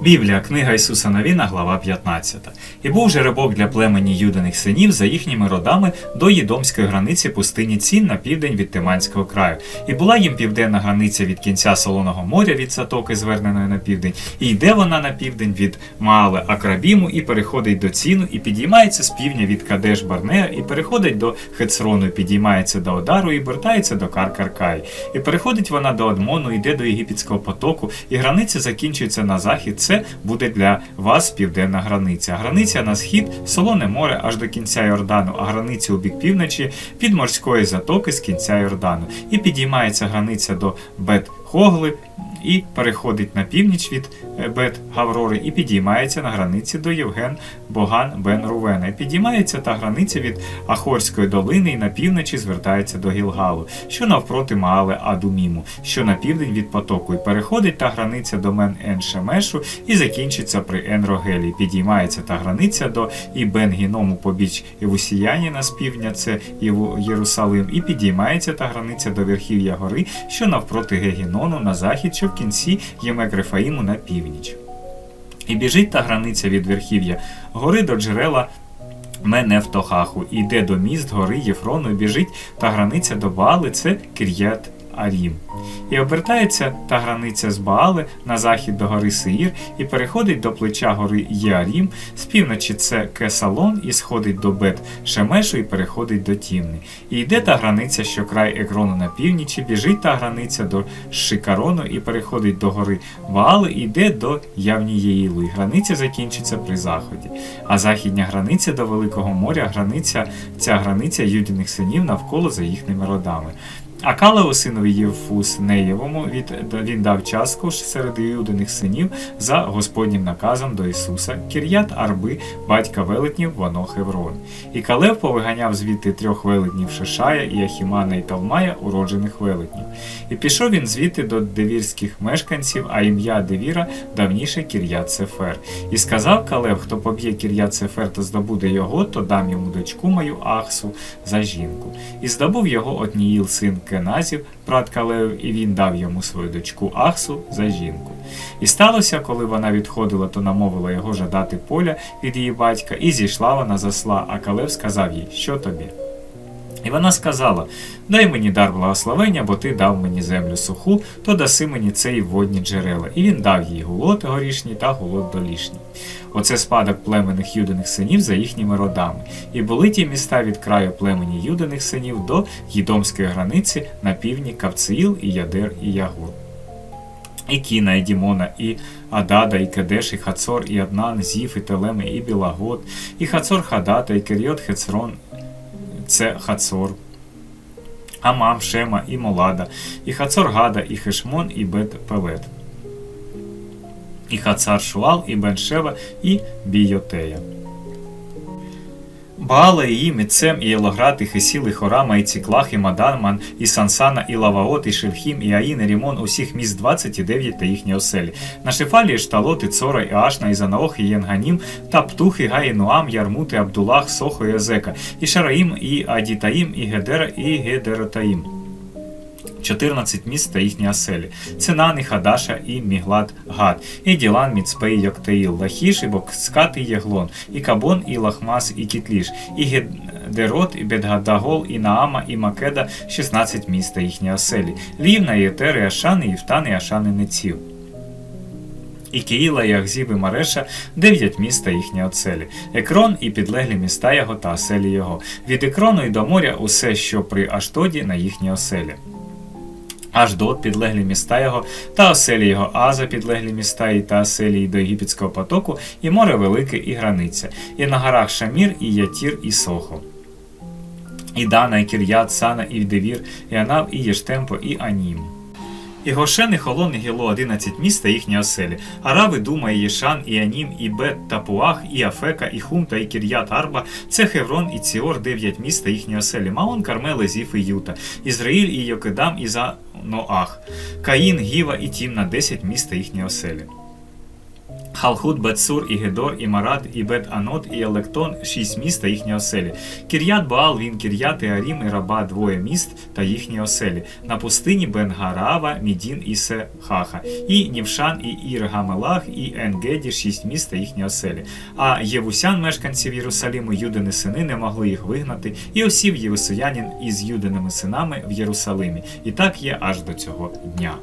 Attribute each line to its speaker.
Speaker 1: Біблія, книга Ісуса Новіна, глава 15. І був жеребок для племені юдиних синів за їхніми родами до Єдомської границі пустині Цін на південь від Тиманського краю. І була їм південна границя від кінця Солоного моря від затоки, зверненої на південь, і йде вона на південь від Маале Акрабіму, і переходить до Ціну, і підіймається з півдня від Кадеш Барнея, і переходить до Хецрону, і підіймається до Одару, і вертається до Каркаркай. І переходить вона до Адмону, йде до Єгипетського потоку, і границя закінчується на захід. Це буде для вас південна границя. Границя на схід солоне море аж до кінця Йордану, а границя у бік півночі від морської затоки з кінця Йордану. І підіймається границя до Бет Хогли і переходить на північ від е, Бет Гаврори і підіймається на границі до Євген Боган Бен Рувена. Підіймається та границя від Ахорської долини і на півночі звертається до Гілгалу, що навпроти Маале Адуміму, що на південь від потоку, і переходить та границя до Мен Ен Шемешу і закінчиться при Ен Рогелі. Підіймається та границя до Ібен Гіному побіч Євусіяніна з півдня, це Єрусалим, і підіймається та границя до верхів'я гори, що навпроти Гегінону на захід, що в кінці Ємек-Рефаїму на північ. І біжить та границя від верхів'я гори до джерела Менефтохаху, іде до міст гори Єфрону, і біжить та границя до Бали, це Кір'ят Арім. І обертається та границя з Баали на захід до гори Сеїр, і переходить до плеча гори Єарім, з півночі це Кесалон, і сходить до Бет Шемешу, і переходить до Тімни. І йде та границя, що край Екрону на північі, біжить та границя до Шикарону, і переходить до гори Баали, і йде до Явнієїлу, і границя закінчиться при заході. А західня границя до Великого моря, границя, ця границя юдіних синів навколо за їхніми родами. А Калеу синові Євфус Неєвому від, він дав частку серед юдиних синів за Господнім наказом до Ісуса, Кір'ят Арби, батька велетнів, воно Хеврон. І Калев повиганяв звідти трьох велетнів Шишая, і і Талмая, уроджених велетнів. І пішов він звідти до девірських мешканців, а ім'я Девіра давніше Кір'ят Сефер. І сказав Калев, хто поб'є Кір'ят Сефер та здобуде його, то дам йому дочку мою Ахсу за жінку. І здобув його Отніїл син Кеназів, брат Калев, і він дав йому свою дочку Ахсу за жінку. І сталося, коли вона відходила, то намовила його жадати поля від її батька, і зійшла вона засла, а Калев сказав їй, що тобі? І вона сказала: Дай мені дар благословення, бо ти дав мені землю суху, то даси мені цей водні джерела. І він дав їй гулот горішній та гулот долішній. Оце спадок племенних юдиних синів за їхніми родами. І були ті міста від краю племені юдиних синів до Їдомської границі на півдні Кавциїл, і Ядер, і Ягур. І Кіна, і Дімона, і Адада, і Кедеш, і Хацор, і Аднан, Зів, і Телеми, і Білагот, і Хацор Хадата, і Керіот Хецрон, це Хацор. Амам, Шема і Молада, і Хацор Гада, і Хешмон, і Бет Пелет. І Хацар Шуал, і Беншева, і Бійотея. Баала, і Мецем, і Елоград, і Хесіл, і Хорама, і Ціклах, і Маданман, і Сансана, і Лаваот, і Шельхім, і Аїн, і Рімон, усіх міст 29 та їхні оселі. На Шефалі, Шталот, і Цора, і Ашна, і Занаох, і Єнганім, та Птух, і Гаїнуам, Ярмут, і Абдулах, Сохо, і Езека, і Шараїм, і Адітаїм, і Гедера, і Гедеротаїм. 14 міст та їхні оселі. Цинан, і Хадаша, і Міглад Гад, і Ділан, Міцпей, Йоктеїл, Лахіш, і Бокскат, і Єглон, і Кабон, і Лахмас, і Кітліш, і Гедерот, і Бедгадагол, і Наама, і Македа, 16 міст та їхні оселі. Лівна, і Етер, і Ашан, і Євтан, і Ашан, і Неців. І Киїла, і Ахзів, і Мареша, дев'ять міст та їхні оселі. Екрон і підлеглі міста його та оселі його. Від Екрону і до моря усе, що при Аштоді на їхні оселі. Аждот, підлеглі міста його, та оселі його Аза, підлеглі міста і та оселі до Єгипетського потоку, і море велике, і границя, і на горах Шамір, і Ятір, і Сохо. І Дана, і Кір'ят, Сана, і Девір, і Анав, і Єштемпо, і Анім. І Гошен, і Холон, і Гіло, 11 міст та їхні оселі. Арави, Дума, і Єшан, і Анім, і Бет, та Пуах, і Афека, і Хумта, і Кір'ят Арба, це Хеврон і Ціор, 9 міст та їхні оселі. Маон, Кармел, Езіф і Юта, Ізраїль, і Йокидам, і Заноах, Каїн, Гіва і Тімна, 10 міст та їхні оселі. Халхут, Бетсур, і Гедор, і Марат, і Бет Анот, і Електон шість міст та їхні оселі. Кір'ят Баал, він Кір'ят, і Арім, і Раба двоє міст та їхні оселі. На пустині Бен-Гарава, Мідін і Сехаха. І Нівшан, і Ір Гамелах, і Енгеді шість міст та їхні оселі. А Євусян, мешканців Єрусалиму, юдини сини не могли їх вигнати, і осів євусуянин із юдиними синами в Єрусалимі. І так є аж до цього дня.